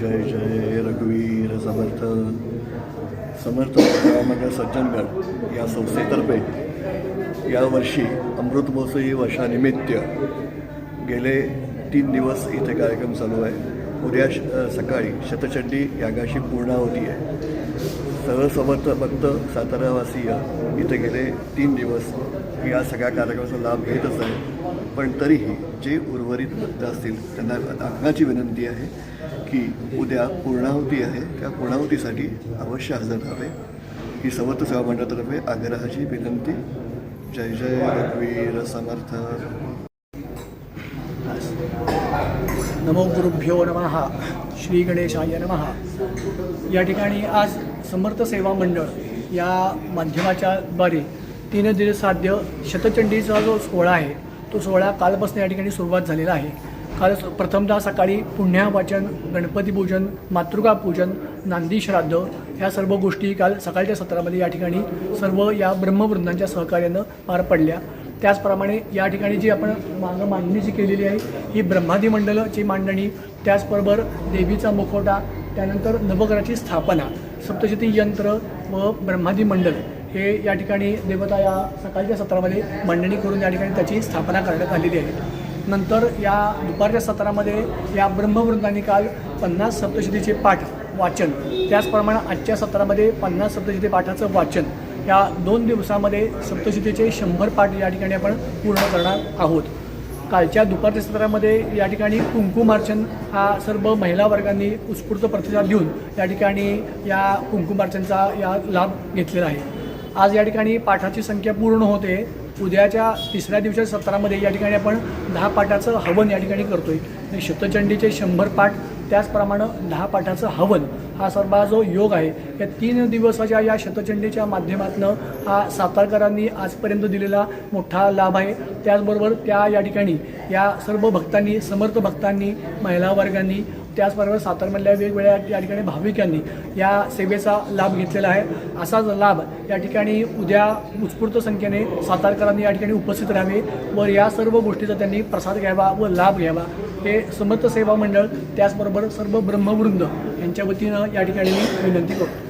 जय जय रघुवीर समर्थ. समर्थ मंडळ सज्जनगड या संस्थेतर्फे यावर्षी अमृत महोत्सवी वर्षानिमित्त गेले तीन दिवस इथे कार्यक्रम चालू आहे. उद्या श सकाळी शतचंडी यागाशी पूर्णावती आहे. सरळ समर्थ भक्त सातारावासीय इथे गेले तीन दिवस. या सगळ्या कार्यक्रमाचा लाभ घेतच आहे. पण तरीही जे उर्वरित भक्त असतील त्यांना आग्रहाची विनंती आहे की उद्या पूर्णाहुती आहे. त्या पूर्णाहुतीसाठी अवश्य हजर राहावे. ही समर्थ सेवा मंडळातर्फे आग्रहाची विनंती. जय जय रघुवीर समर्थ. नमो गुरुभ्यो नमः श्री गणेशाय नमः. या ठिकाणी आज समर्थ सेवा मंडळ या माध्यमाच्या द्वारे तीन दिवस साध्य शतचंडीचा जो सोहळा आहे तो सोहळा कालपासून या ठिकाणी सुरुवात झालेला आहे. काल प्रथमदा सकाळी पुण्यावाचन गणपती पूजन मातृका पूजन नांदी श्राद्ध ह्या सर्व गोष्टी काल सकाळच्या सत्रामध्ये या ठिकाणी सर्व या ब्रह्मवृंदांच्या सहकार्यानं पार पडल्या. त्याचप्रमाणे या ठिकाणी जी आपण मागं मांडणी जी केलेली आहे ही ब्रह्मादी मंडलची मांडणी त्याचबरोबर देवीचा मुखवटा त्यानंतर नवग्रहाची स्थापना सप्तशती यंत्र व ब्रह्मादी मंडल हे या ठिकाणी देवता या सकाळच्या सत्रामध्ये मांडणी करून या ठिकाणी त्याची स्थापना करण्यात आलेली आहे. नंतर या दुपारच्या सत्रामध्ये या ब्रह्मवृंदांनी काल पन्नास सप्तशतीचे पाठ वाचन त्याचप्रमाणे आजच्या सत्रामध्ये पन्नास सप्तशती पाठाचं वाचन या दोन दिवसामध्ये सप्तशतीचे शंभर पाठ या ठिकाणी आपण पूर्ण करणार आहोत. कालच्या दुपारच्या सत्रामध्ये या ठिकाणी कुंकुमार्चन हा सर्व महिला वर्गांनी उत्स्फूर्त प्रतिसाद देऊन या ठिकाणी या कुंकुमार्चनचा या लाभ घेतलेला आहे. आज या ठिकाणी पाठाची संख्या पूर्ण होते. उद्याच्या तिसऱ्या दिवसाच्या सत्रामध्ये या ठिकाणी आपण दहा पाठाचं हवन या ठिकाणी करतो आहे शतचंडीचे शंभर पाठ त्याचप्रमाणे दहा पाठाचं हवन हा सर्व जो योग आहे या तीन दिवसाच्या या शतचंडीच्या माध्यमातून हा सातारकरांनी आजपर्यंत दिलेला मोठा लाभ आहे. त्याचबरोबर त्या या ठिकाणी या सर्व भक्तांनी समर्थ भक्तांनी महिला वर्गांनी त्याचबरोबर सातारमधल्या वेगवेगळ्या या ठिकाणी भाविकांनी या सेवेचा लाभ घेतलेला आहे. असाच लाभ या ठिकाणी उद्या उत्स्फूर्त संख्येने सातारकरांनी या ठिकाणी उपस्थित राहावे व या सर्व गोष्टीचा त्यांनी प्रसाद घ्यावा व लाभ घ्यावा. हे समर्थ सेवा मंडळ त्याचबरोबर सर्व ब्रह्मवृंद यांच्या वतीनं या ठिकाणी मी विनंती करतो.